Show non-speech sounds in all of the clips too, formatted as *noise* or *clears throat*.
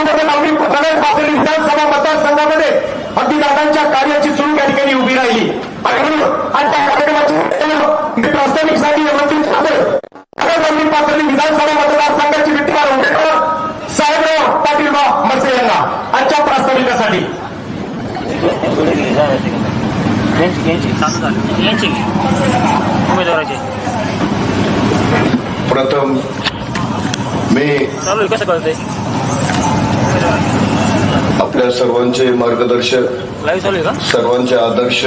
शहरामध्ये लावणी नगर पाथर्डी विधानसभा मतदारसंघामध्ये अगदी दादांच्या कार्याची चुळूक या ठिकाणी उभी राहिली. आणि त्या कार्यक्रमाची मी प्रास्ताविकसाठी आमंत्रित करतोय लावणी पाथर्डी विधानसभा मतदारसंघाची विठ्ठल उमेदवार साहेबराव पाटीलराव मसे यांना आजच्या प्रास्ताविकासाठी. उमेदवाराची प्रथम मी कसं कळतंय आपल्या सर्वांचे मार्गदर्शक सर्वांचे आदर्श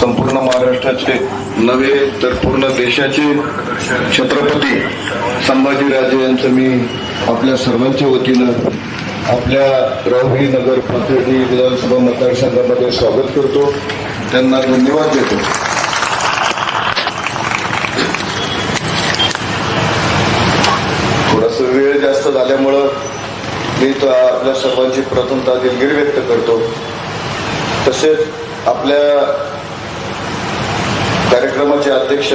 संपूर्ण महाराष्ट्राचे नव्हे तर पूर्ण देशाचे छत्रपती संभाजीराजे यांचं मी आपल्या सर्वांच्या वतीनं आपल्या राहुरी नगर पाथर्डी विधानसभा मतदारसंघामध्ये स्वागत करतो. त्यांना धन्यवाद देतो थोडस वेळ जास्त झाल्यामुळं मी तर आपल्या सर्वांची प्रथमता दिलगिरी व्यक्त करतो. तसेच आपल्या कार्यक्रमाचे अध्यक्ष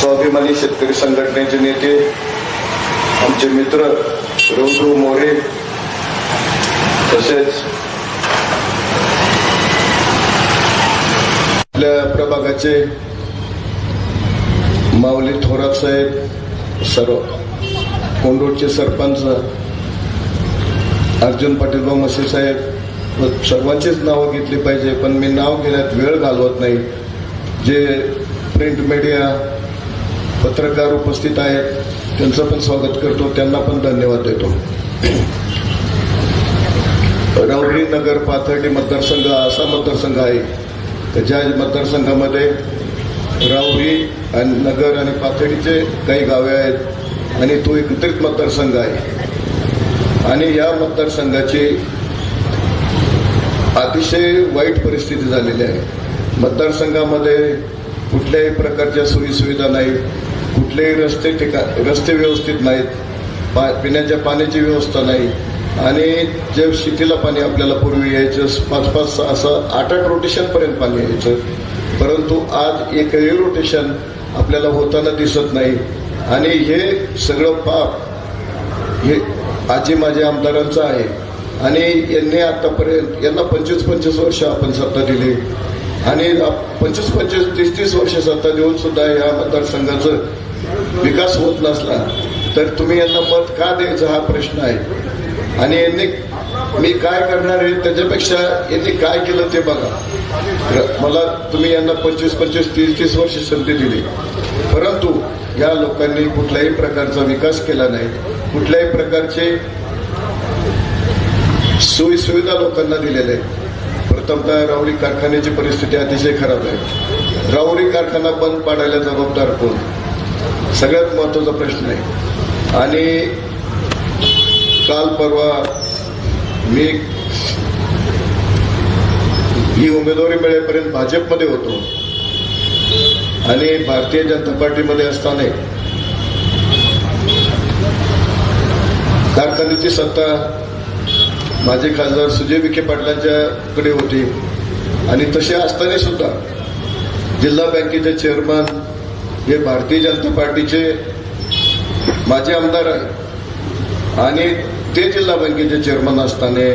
स्वाभिमानी शेतकरी संघटनेचे नेते आमचे मित्र रघु मोरे तसेच आपल्या प्रभागाचे माऊली थोरात साहेब सर्व. कोंडोडचे सरपंच अर्जुन पाटील मसे साहेब व सर्वांचीच नावं घेतली पाहिजे पण मी नाव घेण्यात वेळ घालवत नाही. जे प्रिंट मीडिया पत्रकार उपस्थित आहेत त्यांचं पण स्वागत करतो त्यांना पण धन्यवाद देतो. राऊरी नगर पाथर्डी मतदारसंघ असा मतदारसंघ आहे. ज्या मतदारसंघामध्ये राऊरी आणि नगर आणि पाथर्डीचे काही गावे आहेत आणि तो एकत्रित मतदारसंघ आहे. आणि या मतदारसंघाची अतिशय वाईट परिस्थिती झालेली आहे. मतदारसंघामध्ये कुठल्याही प्रकारच्या सोयीसुविधा नाहीत कुठलेही रस्ते ठिका रस्ते व्यवस्थित नाहीत पा पिण्याच्या पाण्याची व्यवस्था नाही. आणि जे शेतीला पाणी आपल्याला पूर्वी यायचं पाच पाच सहा आठ आठ रोटेशनपर्यंत पाणी यायचं. परंतु आज एकही रोटेशन आपल्याला होताना दिसत नाही. आणि हे सगळं पाप हे आजी माझ्या आमदारांचं आहे. आणि यांनी आतापर्यंत यांना पंचवीस पंचवीस वर्ष आपण सत्ता दिली. आणि पंचवीस पंचवीस तीस तीस वर्ष सत्ता देऊन सुद्धा या मतदारसंघाचं विकास होत नसला तर तुम्ही यांना मत का द्यायचं हा प्रश्न आहे? आणि यांनी मी काय करणार आहे त्याच्यापेक्षा यांनी काय केलं ते बघा. मला तुम्ही यांना पंचवीस पंचवीस तीस तीस वर्ष संधी दिली. परंतु या लोकांनी कुठल्याही प्रकारचा विकास केला नाही. कुठल्याही प्रकारचे सोयी सुविधा लोकांना दिलेल्या आहेत. प्रथमतः राऊरी कारखान्याची परिस्थिती अतिशय खराब आहे. राऊरी कारखाना बंद पाडायला जबाबदार कोण? सगळ्यात महत्त्वाचा प्रश्न आहे. आणि काल परवा मी ही उमेदवारी मिळेपर्यंत भाजपमध्ये होतो. आणि भारतीय जनता पार्टीमध्ये असताना कारखान्याची सत्ता माझे खासदार सुजय विखे पाटलांच्याकडे होती. आणि तसे असताना सुद्धा जिल्हा बँकेचे चेअरमन हे भारतीय जनता पार्टीचे माजी आमदार आहे आणि ते जिल्हा बँकेचे चेअरमन असताना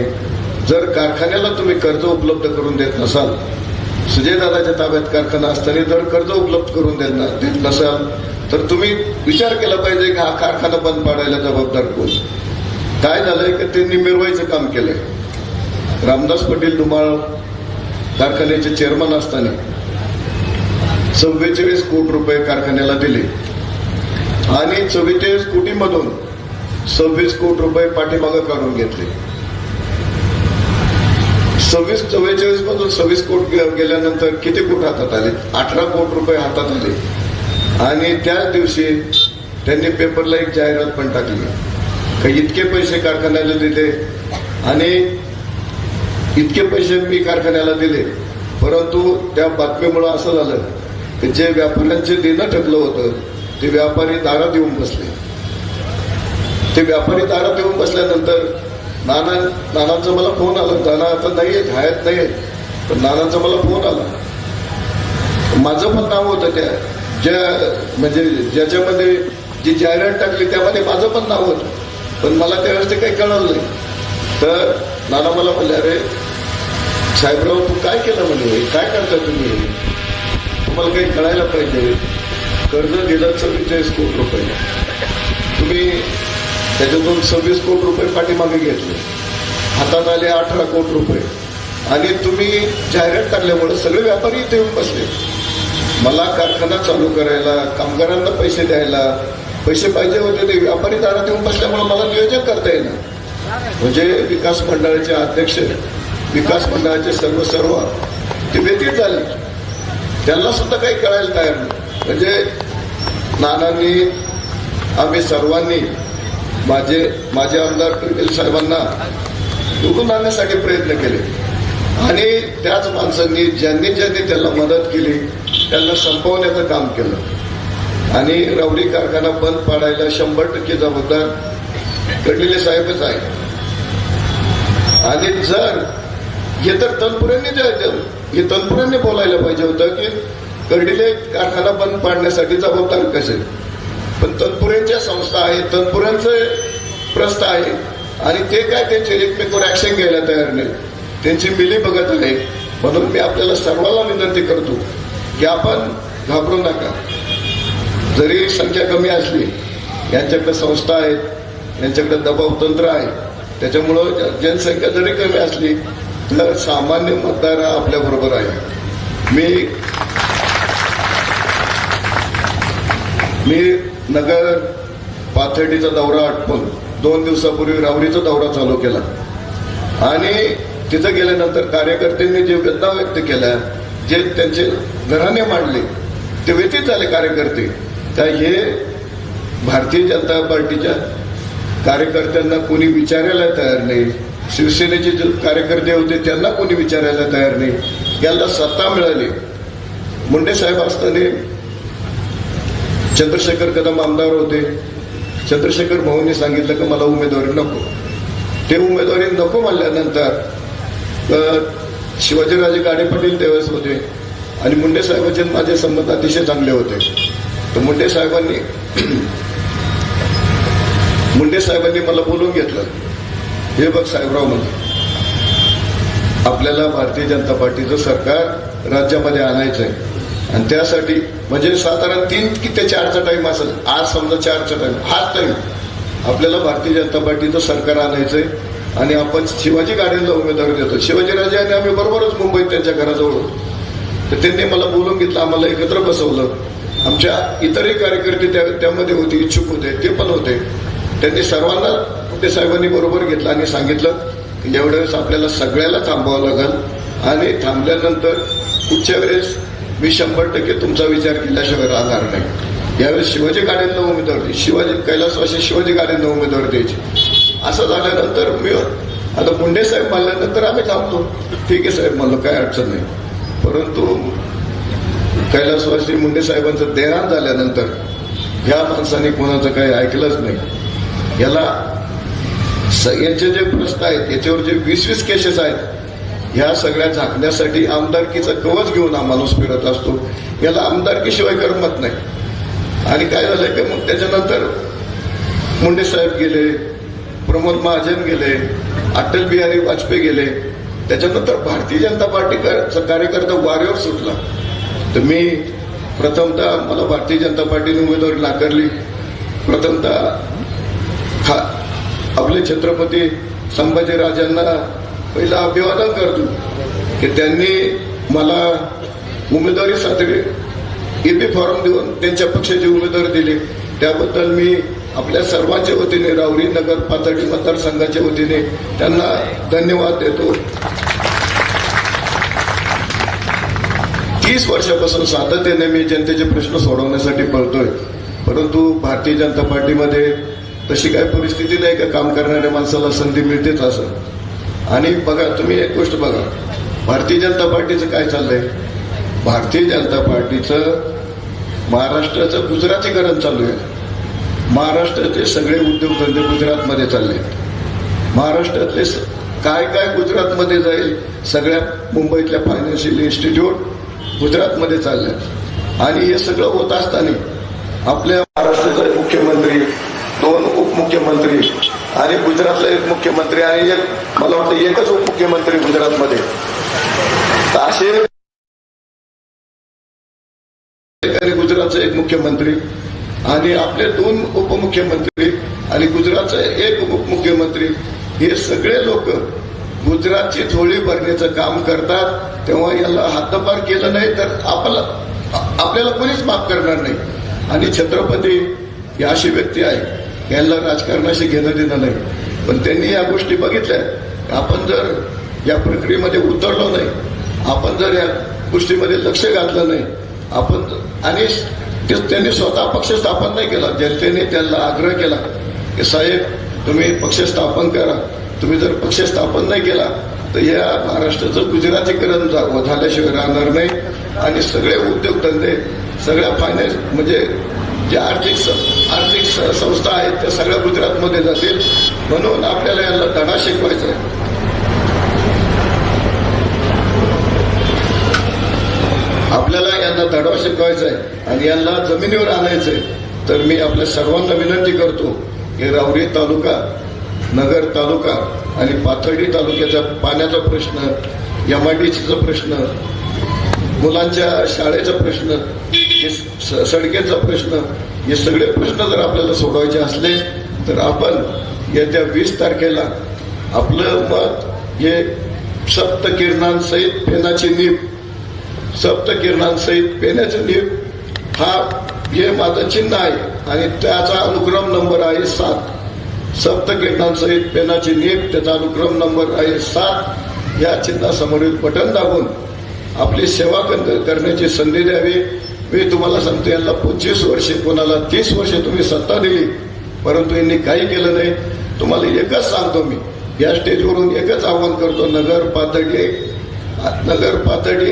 जर कारखान्याला तुम्ही कर्ज उपलब्ध करून देत नसाल सुजयदादाच्या ताब्यात कारखाना असताना जर कर्ज उपलब्ध करून देणार देत नसाल तर तुम्ही विचार केला पाहिजे की हा कारखाना बंद पाडायला जबाबदार कोण? काय झालंय की त्यांनी मिरवायचं काम केलंय? रामदास पटेल धुमाळ कारखान्याचे चेअरमन असताना चव्वेचाळीस कोटी रुपये कारखान्याला दिले. आणि चव्वेचाळीस कोटीमधून सव्वीस कोटी रुपये पाठीमागं काढून घेतले. सव्वीस चव्वेचाळीस मधून सव्वीस कोट गेल्यानंतर किती कोट हातात आले? अठरा कोट रुपये हातात आले. आणि त्याच दिवशी त्यांनी पेपरला एक जाहिरात पण टाकली. का इतके पैसे कारखान्याला दिले. आणि इतके पैसे मी कारखान्याला दिले. परंतु त्या बातमीमुळे असं झालं की जे व्यापाऱ्यांचे देणं ठरलं होतं ते व्यापारी दारात येऊन बसले. ते व्यापारी दारात येऊन बसल्यानंतर नाना नानांचा मला फोन आला. नाना आता नाही आहेत हयात नाही आहेत. पण नानांचा मला फोन आला. माझं पण नाव होतं त्या. ज्या म्हणजे ज्याच्यामध्ये जी जाहिरात टाकली त्यामध्ये माझं पण नाव होतं. पण मला त्यावेळेस ते काही कळलं नाही. तर नाना मला म्हणले अरे साहेबराव तू काय केलं म्हणे? काय करता तुम्ही? तुम्हाला काही कळायला पाहिजे. कर्ज दिलं चव्वेचाळीस कोटी रुपये तुम्ही त्याच्यातून सव्वीस कोटी रुपये पाठीमागे घेतले. हातात आले अठरा कोटी रुपये. आणि तुम्ही जाहिरात काढल्यामुळे सगळे व्यापारी इथे येऊन बसले. मला कारखाना चालू करायला कामगारांना पैसे द्यायला पैसे पाहिजे होते ते व्यापारी दारात येऊन बसल्यामुळे मला नियोजन करता येईल म्हणजे विकास मंडळाचे अध्यक्ष विकास मंडळाचे सर्व सर्व ते व्यतीत झाले. त्यांना सुद्धा काही कळायला तयार नाही. म्हणजे नानांनी आम्ही सर्वांनी माझे माझे आमदार पटेल साहेबांना निवडून आणण्यासाठी प्रयत्न केले. आणि त्याच माणसांनी ज्यांनी ज्यांनी त्यांना मदत केली त्यांना संपवण्याचं काम केलं. आणि रवडी कारखाना बंद पाडायला शंभर टक्के जबाबदार कडलेले साहेबच आहे आणि जर हे तर तनपुरांनी हे तनपुरांनी बोलायला पाहिजे होतं की कर्डिले कारखाना बंद पाडण्यासाठी जबाबदार कसे? पण तनपुऱ्यांच्या संस्था आहेत तनपुरांचं प्रस्थ आहे आणि ते काय त्यांचे एकमेकावर ऍक्शन घ्यायला तयार नाही. त्यांची मिली बघत आहे. म्हणून मी आपल्याला सर्वांना विनंती करतो की आपण घाबरू नका. जरी संख्या कमी असली यांच्याकडे संस्था आहेत यांच्याकडे दबाव तंत्र आहे त्याच्यामुळं जनसंख्या जरी कमी असली तर सामान्य मतदार आपल्याबरोबर आपल्या बरोबर आहे. मी मी नगर पाथर्डीचा दौरा आटपून दोन दिवसापूर्वी रावरीचा दौरा चालू केला. आणि तिथं गेल्यानंतर कार्यकर्त्यांनी जे वेदना व्यक्त केल्या जे त्यांचे घराने मांडले ते व्यतीत झाले कार्यकर्ते. तर हे भारतीय जनता पार्टीच्या कार्यकर्त्यांना कोणी विचारायला तयार नाही शिवसेनेचे जे कार्यकर्ते होते त्यांना कोणी विचारायला तयार नाही याला सत्ता मिळाली. मुंडे साहेब असताना चंद्रशेखर कदम आमदार होते. चंद्रशेखर भाऊंनी सांगितलं की मला उमेदवारी नको. ते उमेदवारी नको म्हणल्यानंतर शिवाजीराजे गाडे पाटील त्यावेळेस होते आणि मुंडे साहेबांचे माझे संबंध अतिशय चांगले होते. तर मुंडे साहेबांनी मुंडे साहेबांनी मला बोलून घेतलं. हे बघ साहेबराव म्हणजे आपल्याला भारतीय जनता पार्टीचं सरकार राज्यामध्ये आणायचं आहे आणि त्यासाठी म्हणजे साधारण तीन की ते चारचा टाइम असेल. आज समजा चारचा टाइम हाच टाइम आपल्याला भारतीय जनता पार्टीचं सरकार आणायचंय आणि आपण शिवाजी गाड्यांना उमेदवारी देतो. शिवाजीराजे आणि आम्ही बरोबरच मुंबईत त्यांच्या घराजवळ होतो. तर त्यांनी मला बोलून घेतलं आम्हाला एकत्र बसवलं. आमच्या इतरही कार्यकर्ते त्या त्यामध्ये होते इच्छुक होते ते पण होते. त्यांनी सर्वांना ते साहेबांनी बरोबर घेतलं आणि सांगितलं की एवढ्या वेळेस आपल्याला सगळ्याला थांबावं लागेल. आणि थांबल्यानंतर पुढच्या वेळेस मी शंभर टक्के तुमचा विचार केल्याशिवाय राहणार नाही. यावेळेस शिवाजी गाड्यांना उमेदवार द्यायची. शिवाजी कैलासवासी शिवाजी गाड्यांना उमेदवार द्यायची. असं झाल्यानंतर मी आता मुंडे साहेब म्हणल्यानंतर आम्ही थांबतो. ठीक आहे साहेब म्हणलं काय अडचण नाही. परंतु कैलासवासी मुंडे साहेबांचं देहान झाल्यानंतर ह्या माणसाने कोणाचं काही ऐकलंच नाही. याला याचे जे प्रश्न आहेत याच्यावर जे वीस वीस केसेस आहेत ह्या सगळ्या झाकण्यासाठी आमदारकीचं कवच घेऊन हा माणूस फिरत असतो. याला आमदारकीशिवाय करमत नाही. आणि काय झालंय की? मग त्याच्यानंतर मुंडे साहेब गेले प्रमोद महाजन गेले अटल बिहारी वाजपेयी गेले. त्याच्यानंतर भारतीय जनता पार्टीचा कार्यकर्ता वाऱ्यावर सुटला. तर मी प्रथमतः मला भारतीय जनता पार्टीने उमेदवारी नाकारली. प्रथमतः खा आपले छत्रपती संभाजीराजांना पहिलं अभिवादन करतो की त्यांनी मला उमेदवारीसाठी एबी फॉर्म देऊन त्यांच्या पक्षाची उमेदवारी दिली. त्याबद्दल मी आपल्या सर्वांच्या वतीने रावरी नगर पाथर्डी मतदारसंघाच्या वतीने त्यांना धन्यवाद देतो. तीस वर्षापासून सातत्याने मी जनतेचे प्रश्न सोडवण्यासाठी पळतोय. परंतु भारतीय जनता पार्टीमध्ये तशी काही परिस्थिती नाही का? काम करणाऱ्या माणसाला संधी मिळतेच असं. आणि बघा तुम्ही एक गोष्ट बघा. भारतीय जनता पार्टीचं काय चाललंय? भारतीय जनता पार्टीचं महाराष्ट्राचं गुजरातीकरण चालू आहे. महाराष्ट्राचे सगळे उद्योगधंदे गुजरातमध्ये चालले आहेत. महाराष्ट्रातले स- काय काय गुजरातमध्ये जाईल सगळ्या मुंबईतल्या फायनान्शियल इन्स्टिट्यूट गुजरातमध्ये चालले आहेत. आणि हे सगळं होत असताना आपल्या महाराष्ट्राचं मुख्यमंत्री दोन उपमुख्यमंत्री आणि गुजरातला एक मुख्यमंत्री आणि एक मला वाटतं एकच उपमुख्यमंत्री गुजरातमध्ये. तर असे गुजरातचे एक मुख्यमंत्री आणि आपले दोन उपमुख्यमंत्री आणि गुजरातचे एक उपमुख्यमंत्री हे सगळे लोक गुजरातची झोळी भरण्याचं काम करतात. तेव्हा याला हातभार केलं नाही तर आपला आपल्याला कोणीच माफ करणार नाही. आणि छत्रपती ही अशी व्यक्ती आहे. यांना राजकारणाशी घेणं देणं नाही. पण त्यांनी या गोष्टी बघितल्या. आपण जर या प्रक्रियेमध्ये उतरलो नाही आपण जर या गोष्टीमध्ये लक्ष घातलं नाही आपण आणि त्यांनी स्वतः पक्ष स्थापन नाही केला. जनतेने त्यांना आग्रह केला की साहेब तुम्ही पक्ष स्थापन करा. तुम्ही जर पक्ष स्थापन नाही केला तर या महाराष्ट्राचं गुजरातीकरण जा- झाल्याशिवाय राहणार नाही. आणि सगळे उद्योगधंदे सगळ्या फायनान्स म्हणजे जे आर्थिक स- आर्थिक स- संस्था आहेत त्या सगळ्या गुजरातमध्ये जातील. म्हणून आपल्याला याला धडा शिकवायचा आहे. आपल्याला यांना धडा शिकवायचा आहे आणि यांना जमिनीवर आणायचंय तर मी आपल्या सर्वांना विनंती करतो की रावरी तालुका नगर तालुका आणि पाथर्डी तालुक्याचा पाण्याचा प्रश्न एमआयडीसीचा प्रश्न मुलांच्या शाळेचा प्रश्न हे स- सडकेचा प्रश्न हे सगळे प्रश्न जर आपल्याला सोडवायचे असले तर आपण येत्या वीस तारखेला आपलं मत हे सप्त किरणांसहित पेनाची नीप सप्त किरणांसहित पेण्याचं नीप हा हे माझं चिन्ह आहे आणि त्याचा अनुक्रम नंबर आहे सात. सप्त किरणांसहित पेनाची नीप त्याचा अनुक्रम नंबर आहे सात. या चिन्हासमोरील बटन दाबून आपली सेवा करण्याची संधी द्यावी. मी तुम्हाला सांगतो यांना पंचवीस वर्षे कोणाला तीस वर्षे तुम्ही सत्ता दिली परंतु यांनी काही केलं नाही. तुम्हाला एकच सांगतो मी या स्टेजवरून एकच आवाहन करतो नगर पातळी नगर पातळी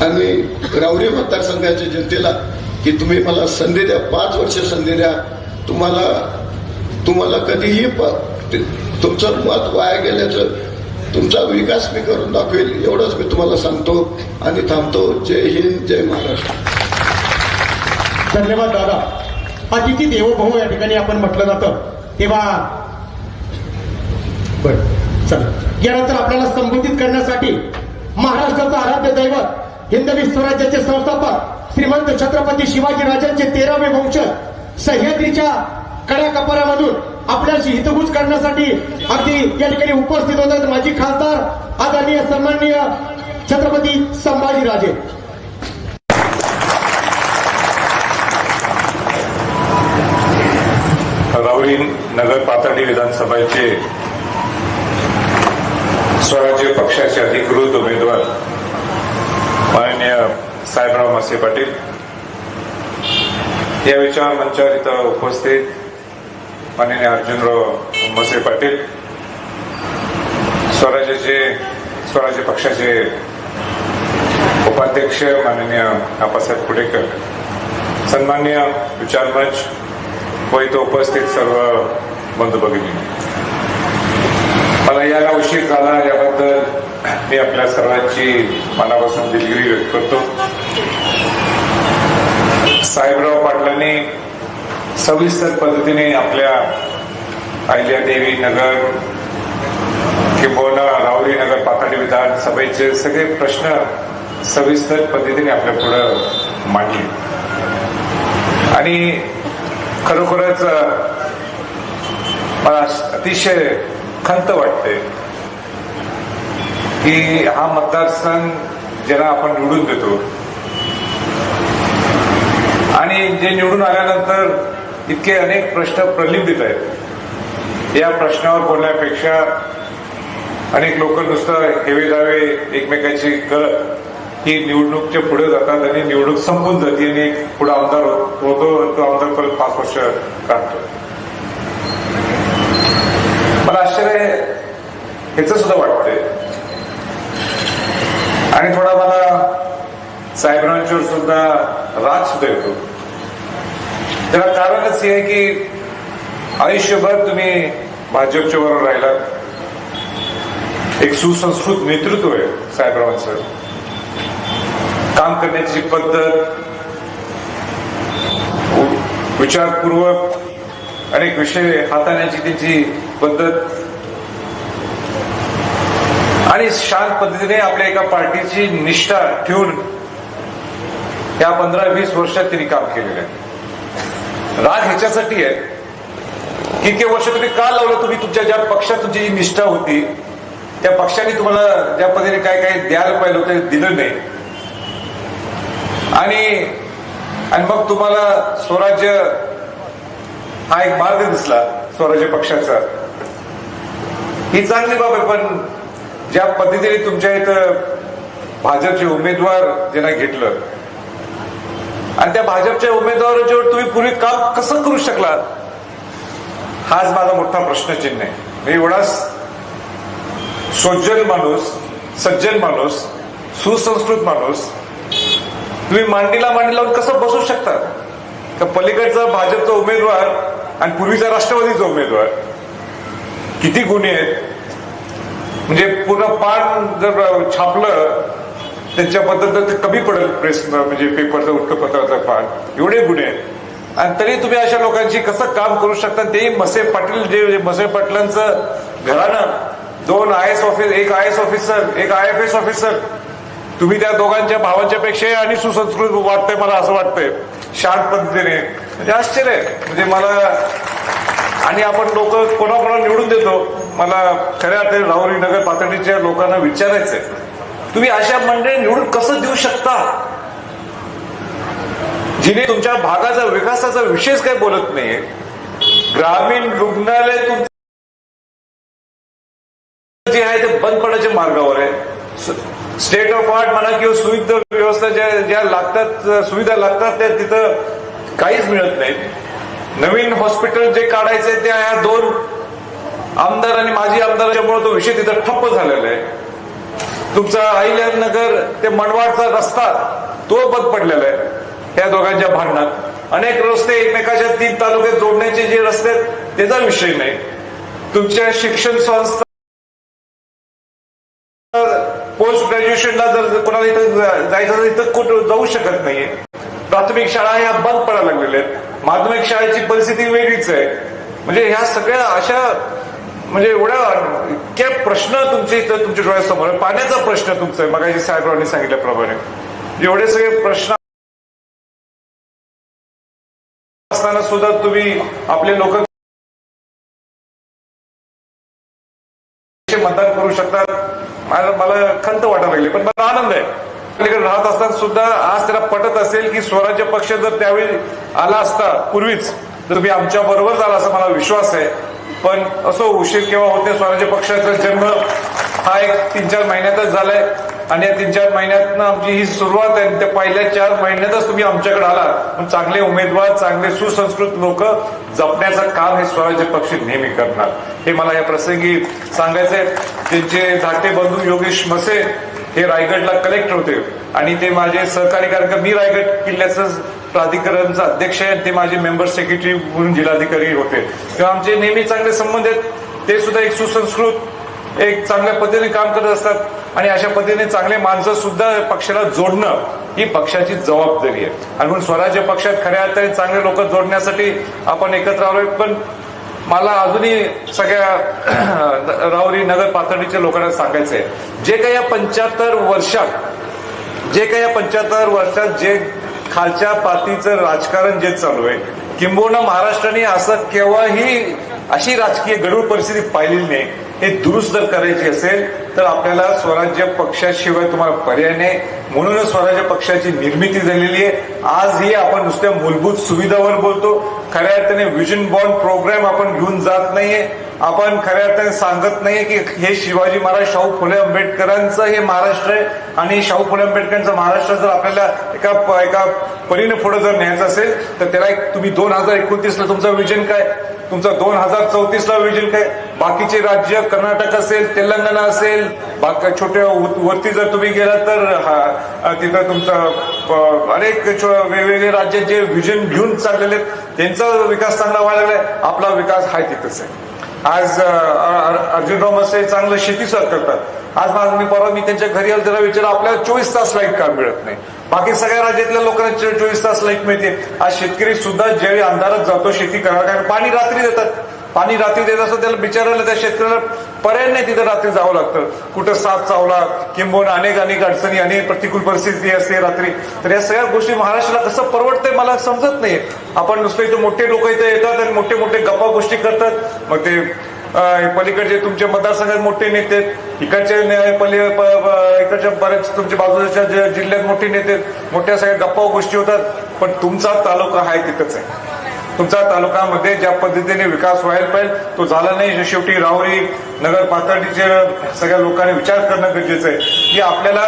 आणि रावरी मतदारसंघाच्या जनतेला की तुम्ही मला संधी द्या पाच वर्ष संधी द्या. तुम्हाला तुम्हाला कधीही प- ते- तुमचं मत वाया गेल्याचं तुमचा विकास मी करून दाखवेल एवढंच मी तुम्हाला सांगतो आणि थांबतो. जय हिंद जय महाराष्ट्र. धन्यवाद दादा. अतिथी देवभाऊ या ठिकाणी आपण म्हटलं जातं. तेव्हा बर चला. यानंतर आपल्याला संबोधित करण्यासाठी महाराष्ट्राचं आराध्य दैवत हिंदवी स्वराज्याचे संस्थापक श्रीमंत छत्रपती शिवाजी राजांचे तेरावे वंशज सह्याद्रीच्या कड्या कपारामधून आपल्याशी हितगुज करण्यासाठी अगदी या ठिकाणी उपस्थित होतात माजी खासदार आदरणीय सन्माननीय छत्रपती संभाजीराजे. नवीन नगर पाथर्डी विधानसभेचे स्वराज्य पक्षाचे अधिकृत उमेदवार माननीय साहेबराव मासे पाटील. या विचार मंचावर इथं उपस्थित माननीय अर्जुनराव मसे पाटील. स्वराज्याचे स्वराज्य पक्षाचे उपाध्यक्ष माननीय आप्पासाहेब कुडेकर सन्मान्य विचारमंच व इथं उपस्थित सर्व बंधू भगिनी. मला याला उशीर झाला याबद्दल मी आपल्या सर्वांची मनापासून दिलगिरी व्यक्त करतो. साहेबराव पाटलांनी सविस्तर पद्धतीने आपल्या अहिल्यादेवी नगर किंबहुना राहुरी नगर पाथाडी विधानसभेचे सगळे प्रश्न सविस्तर पद्धतीने आपल्या पुढं मांडले. आणि खरोखरच मला अतिशय खंत वाटते की हा मतदारसंघ ज्याला आपण निवडून देतो आणि जे निवडून आल्यानंतर इतके अनेक प्रश्न प्रलंबित आहेत. या प्रश्नावर बोलण्यापेक्षा अनेक लोक नुसतं हेवे दावे एकमेकांची करत ही निवडणूकच्या पुढे जातात आणि निवडणूक संपून जाते आणि एक पुढे आमदार होतो आणि तो आमदार परत पाच वर्ष काढतो. मला आश्चर्य ह्याच सुद्धा वाटतंय. आणि थोडा मला साहेबांच्यावर सुद्धा राग सुद्धा येतो. त्याला कारणच हे आहे की आयुष्यभर तुम्ही भाजपच्या बरोबर राहिलात. एक सुसंस्कृत नेतृत्व आहे साहेबरावांचं. काम करण्याची पद्धत विचारपूर्वक अनेक विषय हाताळण्याची त्यांची पद्धत. आणि शांत पद्धतीने आपल्या एका पार्टीची निष्ठा ठेवून या पंधरा वीस वर्षात त्यांनी काम केलेलं आहे. राग ह्याच्यासाठी आहे की इतके वर्ष तुम्ही का लावलं? तुम्ही तुमच्या ज्या पक्षात तुमची जी निष्ठा होती त्या पक्षाने तुम्हाला ज्या पद्धतीने काय काय द्यायला पाहिजे होतं ते दिलं नाही. आणि आणि मग तुम्हाला स्वराज्य हा एक मार्ग दिसला स्वराज्य पक्षाचा. ही चांगली बाब आहे पण ज्या पद्धतीने तुमच्या इथं भाजपचे उमेदवार ज्यांना घेतलं आणि त्या भाजपच्या उमेदवाराच्यावर तुम्ही पूर्वी काम कसं करू शकला? हाच माझा मोठा प्रश्नचिन्ह आहे. एवढा सोज्जल माणूस सज्जन माणूस सुसंस्कृत माणूस तुम्ही मांडीला मांडी लावून कसं बसू शकता? का पलीकडचा भाजपचा उमेदवार आणि पूर्वीचा राष्ट्रवादीचा उमेदवार? किती गुन्हे आहेत? म्हणजे पूर्ण पान जर छापलं त्यांच्याबद्दल तर ते कमी पडेल प्रेस म्हणजे पेपरचं वृत्तपत्राचं पान. एवढे गुन्हे आहेत. आणि तरी तुम्ही अशा लोकांची कसं काम करू शकता? तेही मसे पाटील जे मसे पाटलांचं घराणं. दोन आय एस ऑफिस एक आय एस ऑफिसर एक आय एफ एस ऑफिसर. तुम्ही त्या दोघांच्या भावांच्या पेक्षा आणि सुसंस्कृत वाटतंय मला असं वाटतंय. शांत पद्धतीने. म्हणजे आश्चर्य म्हणजे मला आणि आपण लोक कोणाकोणा निवडून देतो. मला खऱ्या अर्थाने राहुरी नगर पातळीच्या लोकांना विचारायचंय तुम्ही अशा मंडळी निवडून कसं देऊ शकता? जिने तुमच्या भागाचा विकासाचा विशेष काही बोलत नाहीये. ग्रामीण रुग्णालय तुमचं जे आहे ते बंद पडायच्या मार्गावर आहे. स्टेट ऑफ आर्ट म्हणा किंवा सुविधा व्यवस्था ज्या ज्या लागतात सुविधा लागतात त्या तिथं काहीच मिळत नाही नवीन हॉस्पिटल जे काढायचे त्या ह्या दोन आमदार आणि माजी आमदाराच्यामुळे तो विषय तिथं ठप्प झालेला आहे. तुमचा अहिल्यानगर ते मनवाडचा रस्ता तो बंद पडलेला आहे या दोघांच्या भांडणात. अनेक रस्ते एकमेकाच्या तीन तालुक्यात जोडण्याचे जे रस्ते आहेत त्याचा विषय नाही. तुमच्या शिक्षण संस्था पोस्ट ग्रॅज्युएशनला जर कोणाला इथं जायचं तर इथं कुठं जाऊ शकत नाहीये. प्राथमिक शाळा ह्या बंद पडायला लागलेल्या आहेत. माध्यमिक शाळेची परिस्थिती वेगळीच आहे. म्हणजे ह्या सगळ्या अशा म्हणजे एवढ्या इतके प्रश्न तुमचे इथं तुमच्या डोळ्यासमोर पाण्याचा प्रश्न तुमचा आहे मगाशी साहेबरावांनी सांगितल्याप्रमाणे. एवढे सगळे प्रश्न असताना सुद्धा तुम्ही आपले लोक मतदान करू शकतात? मला मला खंत वाटायला लागली पण मला आनंद आहे. पलीकडे राहत असताना सुद्धा आज त्याला पटत असेल की स्वराज्य पक्ष जर त्यावेळी आला असता पूर्वीच तर मी आमच्या बरोबर झाला असा मला विश्वास आहे. पण असो उशीर केव्हा होते स्वराज्य पक्षाचा जन्म हा एक तीन चार महिन्यातच झालाय. आणि या तीन चार महिन्यातनं आमची ही सुरुवात आहे. त्या पहिल्या चार महिन्यातच तुम्ही आमच्याकडे आला पण चांगले उमेदवार चांगले सुसंस्कृत लोक जपण्याचं काम हे स्वराज्य पक्ष नेहमी करणार. हे मला या प्रसंगी सांगायचंय. त्यांचे धाकटे बंधू योगेश मसे हे रायगडला कलेक्टर होते. आणि ते माझे सहकारी कारण का मी रायगड किल्ल्याचं प्राधिकरणचा अध्यक्ष आहे ते माझे मेंबर सेक्रेटरी म्हणून जिल्हाधिकारी होते. तेव्हा आमचे नेहमी चांगले संबंध आहेत. ते सुद्धा एक सुसंस्कृत एक चांगल्या पद्धतीने काम करत असतात. आणि अशा पद्धतीने चांगले माणसं सुद्धा पक्षाला जोडणं ही पक्षाची जबाबदारी आहे. आणि म्हणून स्वराज्य पक्षात खऱ्या अर्थाने चांगले लोक जोडण्यासाठी आपण एकत्र आलोय. पण मला अजूनही सगळ्या *clears throat* राहुरी नगर पातळीच्या लोकांना सांगायचं आहे जे काही या पंच्याहत्तर वर्षात जे काही या पंच्याहत्तर वर्षात जे खालच्या पातीचं राजकारण जे चालू आहे किंबहुना महाराष्ट्राने असं केव्हाही अशी राजकीय गडूळ परिस्थिती पाहिलेली नाही. हे दुरुस्त जर करायची असेल तर आपल्याला स्वराज्य पक्षाशिवाय तुम्हाला पर्याय नाही. म्हणूनच स्वराज्य पक्षाची निर्मिती झालेली आहे. आजही आपण नुसत्या मूलभूत सुविधावर बोलतो. खऱ्या अर्थाने विजन बॉन्ड प्रोग्राम आपण घेऊन जात नाहीये. आपण खऱ्या अर्थाने सांगत नाही की हे शिवाजी महाराज शाहू फुले आंबेडकरांचं हे महाराष्ट्र आहे. आणि शाहू फुले आंबेडकरांचं महाराष्ट्र जर आपल्याला एका प- एका परीने पुढे जर न्यायचं असेल तर त्याला एक तुम्ही दोन हजार एकोणतीसला तुमचं विजन काय? तुमचं दोन हजार चौतीसला विजन काय? बाकीचे राज्य कर्नाटक असेल तेलंगणा असेल बाकी छोट्या वरती जर तुम्ही गेला तर तिथं तुमचं अनेक वेगवेगळे राज्य जे विजन घेऊन चाललेले आहेत, त्यांचा विकास चांगला व्हायला लागलाय. आपला विकास हाय तिथंच आहे. आज अर्जुन अ- अर्जुनराव मसे चांगलं शेती सर करतात. आज माझं मी परवा मी त्यांच्या घरी आलो त्याला विचारलं आपल्याला चोवीस तास लाइट का मिळत नाही? बाकी सगळ्या राज्यातल्या लोकांना चोवीस तास लाइट मिळते. आज शेतकरी सुद्धा ज्यावेळी अंधारात जातो शेती करायला कारण पाणी रात्री देतात. पाणी रात्री देत असं त्याला बिचारायला त्या शेतकऱ्याला पर्याय नाही तिथं रात्री जावं लागतं. कुठं साप चावला किंबहुना अनेक अनेक अडचणी अनेक प्रतिकूल परिस्थिती असते रात्री. तर या सगळ्या गोष्टी महाराष्ट्राला कसं परवडतंय मला समजत नाही आपण नुसतं इथं मोठे लोक इथं येतात आणि मोठे मोठे गप्पा गोष्टी करतात. मग ते पलीकडचे तुमचे मतदारसंघात मोठे नेते इकडचे पली इकडच्या बरेच तुमच्या बाजूच्या जिल्ह्यात मोठे नेते मोठ्या सगळ्या गप्पा गोष्टी होतात. पण तुमचा तालुका हा तिथंच आहे. तुमचा तालुक्यामध्ये ज्या पद्धतीने विकास व्हायला पाहिजे तो झाला नाही. शेवटी राहुरी नगर पातळीचे सगळ्या लोकांनी विचार करणं गरजेचं आहे. की आपल्याला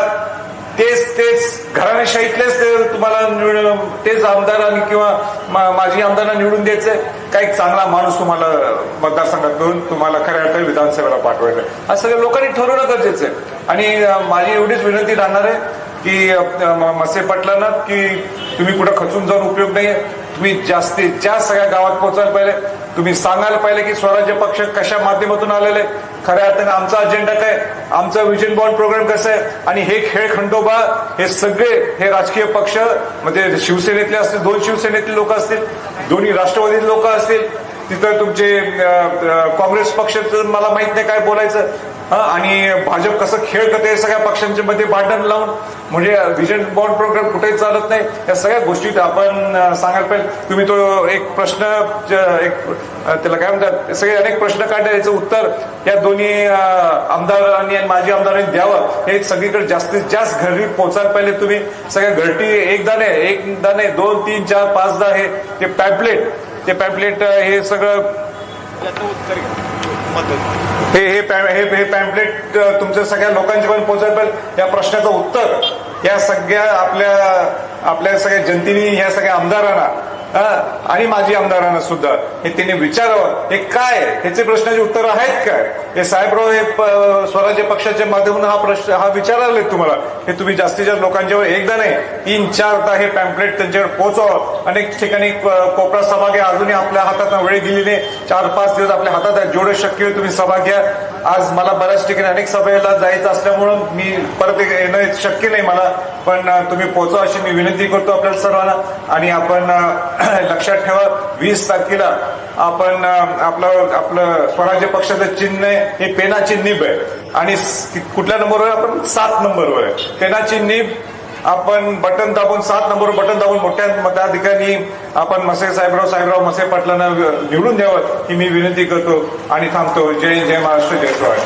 तेच तेच. घराण्याशाहीतलेच ते तुम्हाला तेच आमदार आणि किंवा मा- माजी आमदारांना निवडून द्यायचंय काही चांगला माणूस तुम्हाला मतदारसंघातून तुम्हाला खऱ्या अर्थाने विधानसभेला पाठवायचं असं सगळ्या लोकांनी ठरवणं गरजेचं आहे. आणि माझी एवढीच विनंती राहणार आहे की मसे पाटलांना की तुम्ही कुठं खचून जाऊन उपयोग नाही तुम्ही जास्तीत जास्त सगळ्या गावात पोहोचायला पाहिजे. तुम्ही सांगायला पाहिजे की स्वराज्य पक्ष कशा माध्यमातून आलेले खऱ्या अर्थाने आमचा अजेंडा काय? आमचा विजन बॉन्ड प्रोग्राम कसं आहे? आणि हे खेळ खंडोबा हे सगळे हे राजकीय पक्ष म्हणजे शिवसेनेतले असतील दोन शिवसेनेतले लोक असतील दोन्ही राष्ट्रवादीतले लोक असतील तिथं तुमचे काँग्रेस पक्ष मला माहीत नाही काय बोलायचं. आणि भाजप कसं खेळ करते सगळ्या पक्षांच्या मध्ये भांडण लावून म्हणजे विजन बॉन्ड प्रोग्राम कुठेही चालत नाही या सगळ्या गोष्टी आपण सांगायला पाहिजे. तुम्ही तो एक प्रश्न एक त्याला काय म्हणतात सगळे अनेक प्रश्न काढले याचं उत्तर या दोन्ही आमदारांनी आणि माजी आमदारांनी द्यावं. हे सगळीकडे जास्तीत जास्त घरी पोहोचायला पाहिजे तुम्ही. सगळ्या घरटी एकदा नाही एकदा नाही दोन तीन चार पाचदा हे ते पॅम्पलेट ते पॅम्पलेट हे सगळं उत्तर हे हे पॅ- हे हे पॅम्पलेट तुमच्या सगळ्या लोकांच्या पण पोहोचायला पण या प्रश्नाचं उत्तर या सगळ्या आपल्या आपल्या सगळ्या जनतेने या सगळ्या आमदारांना आणि माजी आमदारांना सुद्धा. हे त्यांनी विचारावं हे काय? ह्याचे प्रश्नाची उत्तर आहेत काय हे साहेबराव हे प- स्वराज्य पक्षाच्या माध्यमातून हा प्रश्न हा विचारायला तुम्हाला. हे तुम्ही जास्तीत जास्त लोकांच्यावर एकदा नाही तीन चारदा हे पॅम्पलेट त्यांच्यावर पोहोचवा. अनेक ठिकाणी कोपरा सभा घ्या. अजूनही आपल्या हातात वेळ दिली नाही. चार पाच दिवस आपल्या हातात आहे जेवढं शक्य होईल तुम्ही सभा घ्या. आज मला बऱ्याच ठिकाणी अनेक सभेला जायचं असल्यामुळं मी परत एक येणं शक्य नाही मला. पण तुम्ही पोहोचा अशी मी विनंती करतो आपल्याला सर्वांना. आणि आपण *clears throat* लक्षात ठेवा वीस तारखेला आपण आपलं आपलं स्वराज्य पक्षाचं चिन्ह आहे हे पेनाची निब आहे. आणि कुठल्या नंबरवर आपण? सात नंबरवर आहे. पेनाची निब आपण बटन दाबून सात नंबर बटन दाबून मोठ्या मताधिकारी आपण मसे साहेबराव साहेबराव मसे पाटलांना निवडून द्यावं ही मी विनंती करतो आणि थांबतो. जय जय महाराष्ट्र जय स्वामी